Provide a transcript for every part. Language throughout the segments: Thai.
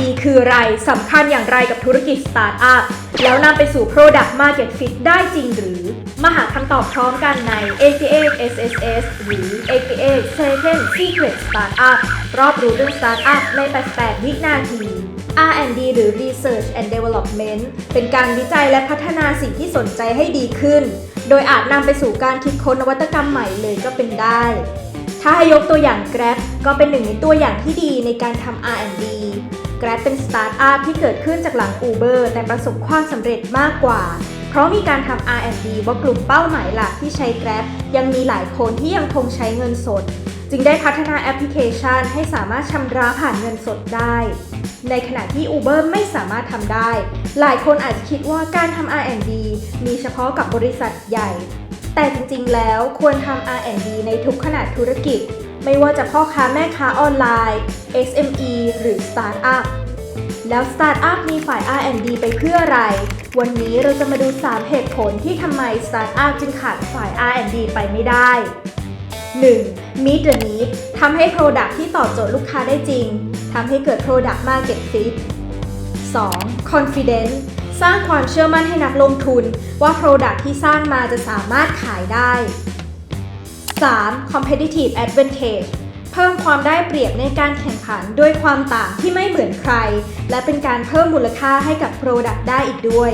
R&D คืออะไรสำคัญอย่างไรกับธุรกิจสตาร์ทอัพ แล้วนำไปสู่ Product Market Fit ได้จริงหรือ มาหาคำตอบพร้อมกันใน AKA SSS หรือ AKA Seven Secret Startup รอบรู้เรื่อง Startup ใน 88 วินาที R&D หรือ Research and Development เป็นการวิจัยและพัฒนาสิ่งที่สนใจให้ดีขึ้น โดยอาจนำไปสู่การคิดค้นนวัตกรรมใหม่เลยก็เป็นได้ ถ้าให้ยกตัวอย่าง Grab ก็เป็นหนึ่งในตัวอย่างที่ดีในการทำ R&D Grab เป็นสตาร์ทอัพที่เกิดขึ้นจากหลัง Uber แต่ประสบความสำเร็จมากกว่า เพราะมีการทำ R&D ว่ากลุ่มเป้าหมายหลักที่ใช้ Grab ยังมีหลายคนที่ยังคงใช้เงินสด จึงได้พัฒนาแอปพลิเคชันให้สามารถชำระผ่านเงินสดได้ ในขณะที่ Uber ไม่สามารถทำได้ หลายคนอาจจะคิดว่าการทำ R&D มีเฉพาะกับบริษัทใหญ่ แต่จริงๆ แล้วควรทำ R&D ในทุกขนาดธุรกิจ ไม่ว่าจะพ่อค้าแม่ค้าออนไลน์ SME หรือ Startup แล้ว Startup มีฝ่าย R&D ไปเพื่ออะไร วันนี้เราจะมาดู 3 เหตุผลที่ทำไม Startup จึงขาดฝ่าย R&D ไปไม่ได้ 1. Meet the need ทำให้ Product ที่ตอบโจทย์ลูกค้าได้จริง ทำให้เกิด Product Market Fit 2. Confidence สร้างความเชื่อมั่นให้นักลงทุนว่า Product ที่สร้างมาจะสามารถขายได้ 3. Competitive Advantage เพิ่มความได้เปรียบในการแข่งขันด้วยความต่างที่ไม่เหมือนใคร และเป็นการเพิ่มมูลค่าให้กับ Product ได้อีกด้วย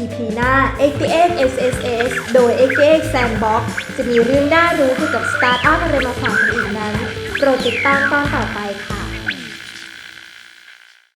EP หน้า XTX SSS โดย XTX Sandbox จะมีเรื่องน่ารู้เกี่ยวกับ Startup อะไรมาฝากกันอีกนั้น โปรดติดตามตอนต่อไปค่ะ